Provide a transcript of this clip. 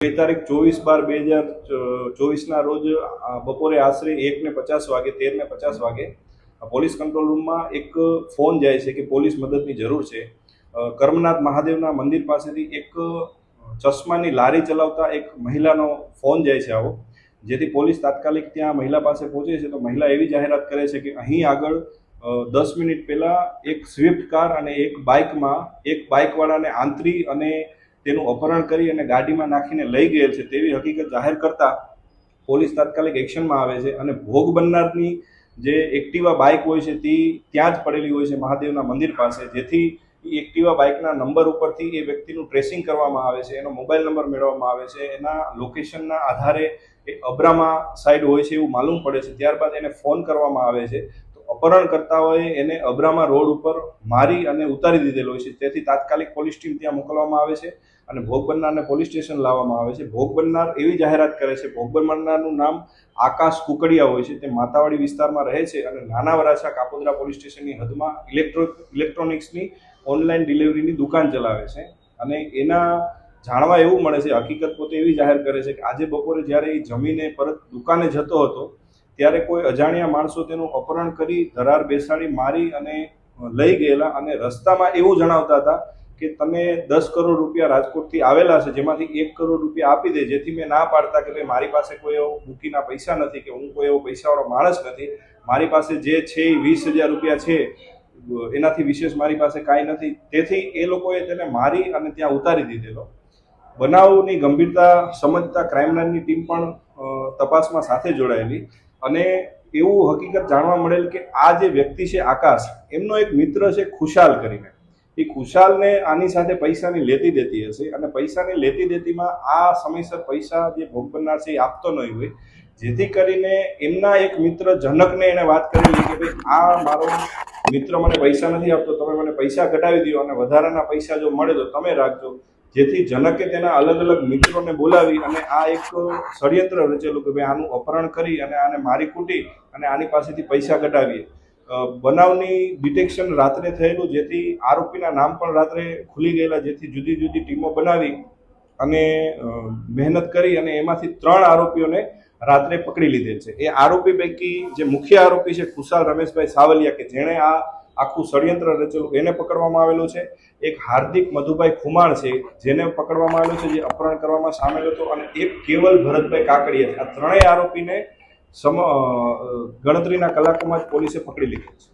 બે તારીખ ચોવીસ બાર બે હજાર ચોવીસના રોજ બપોરે આશરે એક ને પચાસ વાગે તેર ને પચાસ વાગે પોલીસ કંટ્રોલ રૂમમાં એક ફોન જાય છે કે પોલીસ મદદની જરૂર છે. કર્મનાથ મહાદેવના મંદિર પાસેથી એક ચશ્માની લારી ચલાવતા એક મહિલાનો ફોન જાય છે આવો. જેથી પોલીસ તાત્કાલિક ત્યાં મહિલા પાસે પહોંચે છે તો મહિલા એવી જાહેરાત કરે છે કે અહીં આગળ દસ મિનિટ પહેલાં એક સ્વિફ્ટ કાર અને એક બાઇકમાં, એક બાઇકવાળાને આંતરી અને તેનું અપહરણ કરી અને ગાડીમાં નાખીને લઈ ગયેલ છે તેવી હકીકત જાહેર કરતા પોલીસ તાત્કાલિક એક્શનમાં આવે છે અને ભોગ બનનારની જે એક્ટિવા બાઇક હોય છે તે ત્યાં જ પડેલી હોય છે મહાદેવના મંદિર પાસે. જેથી એ એક્ટિવા બાઇકના નંબર ઉપરથી એ વ્યક્તિનું ટ્રેસિંગ કરવામાં આવે છે, એનો મોબાઈલ નંબર મેળવવામાં આવે છે, એના લોકેશનના આધારે એ અબ્રામા સાઈડ હોય છે એવું માલુમ પડે છે. ત્યારબાદ એને ફોન કરવામાં આવે છે. અપહરણકર્તાઓએ એને અબ્રામા રોડ ઉપર મારી અને ઉતારી દીધેલો હોય છે. તેથી તાત્કાલિક પોલીસ ટીમ ત્યાં મોકલવામાં આવે છે અને ભોગ બનનારને પોલીસ સ્ટેશન લાવવામાં આવે છે. ભોગ બનનાર એવી જાહેરાત કરે છે. ભોગ બનનારનું નામ આકાશ કુકડિયા હોય છે. તે માતાવાડી વિસ્તારમાં રહે છે અને નાના વરાછા કાપોદરા પોલીસ સ્ટેશનની હદમાં ઇલેક્ટ્રો, ઇલેક્ટ્રોનિક્સની ઓનલાઈન ડિલિવરીની દુકાન ચલાવે છે. અને એના જાણવા એવું મળે છે, હકીકત પોતે એવી જાહેર કરે છે કે આજે બપોરે જ્યારે એ જમીને પરત દુકાને જતો હતો ત્યારે કોઈ અજાણ્યા માણસો તેનું અપહરણ કરી, ધરાર બેસાડી, મારી અને લઈ ગયેલા અને રસ્તામાં એવું જણાવતા હતા કે તમે દસ કરોડ રૂપિયા રાજકોટથી આવેલા છે, જેમાંથી એક કરોડ રૂપિયા આપી દે, જેથી મેં ના પાડતા કે ભાઈ મારી પાસે કોઈ એવો મૂકીના પૈસા નથી કે હું કોઈ એવો પૈસાવાળો માણસ નથી. મારી પાસે જે છે એ વીસ હજાર રૂપિયા છે, એનાથી વિશેષ મારી પાસે કાંઈ નથી. તેથી એ લોકોએ તેને મારી અને ત્યાં ઉતારી દીધેલો. બનાવની ગંભીરતા, સમજતા ક્રાઇમ બ્રાન્ચની ટીમ પણ તપાસમાં સાથે જોડાયેલી. અને એવું હકીકત જાણવા મળેલ કે આ જે વ્યક્તિ છે આકાશ, એમનો એક મિત્ર છે ખુશાલ કરીને. એ ખુશાલને આની સાથે પૈસાની લેતી દેતી હશે અને પૈસાની લેતી દેતીમાં આ સમયસર પૈસા જે ભોગ બનનાર છે એ આપતો નહીં હોય. જેથી કરીને એમના એક મિત્ર જનકને એને વાત કરેલી કે ભાઈ, આ મારો મિત્ર મને પૈસા નથી આપતો, તમે મને પૈસા કઢાવી દો અને વધારાના પૈસા જો મળે તો તમે રાખજો. જેથી જનકે તેના અલગ અલગ મિત્રોને બોલાવી અને આ એક ષડયંત્ર રચેલું કે ભાઈ આનું અપહરણ કરી અને આને મારી કૂટી અને આની પાસેથી પૈસા કઢાવીએ. બનાવની ડિટેક્શન રાત્રે થયેલું જેથી આરોપીના નામ પણ રાત્રે ખુલી ગયેલા જેથી જુદી જુદી ટીમો બનાવી અને મહેનત કરી અને એમાંથી ત્રણ આરોપીઓને રાત્રે પકડી લીધેલ છે. એ આરોપી પૈકી જે મુખ્ય આરોપી છે ખુશાલ રમેશભાઈ સાવલિયા કે જેણે આ આખું ષડયંત્ર રચેલું, એને પકડવામાં આવેલો છે. એક હાર્દિક મધુભાઈ ખુમાણ છે, જેને પકડવામાં આવેલો છે, જે અપહરણ કરવામાં સામેલ હતો અને એક કેવલ ભરતભાઈ કાકડીયા આ ત્રણેય આરોપીને સમ ગણતરીના કલાકોમાં જ પોલીસે પકડી લીધેલ છે.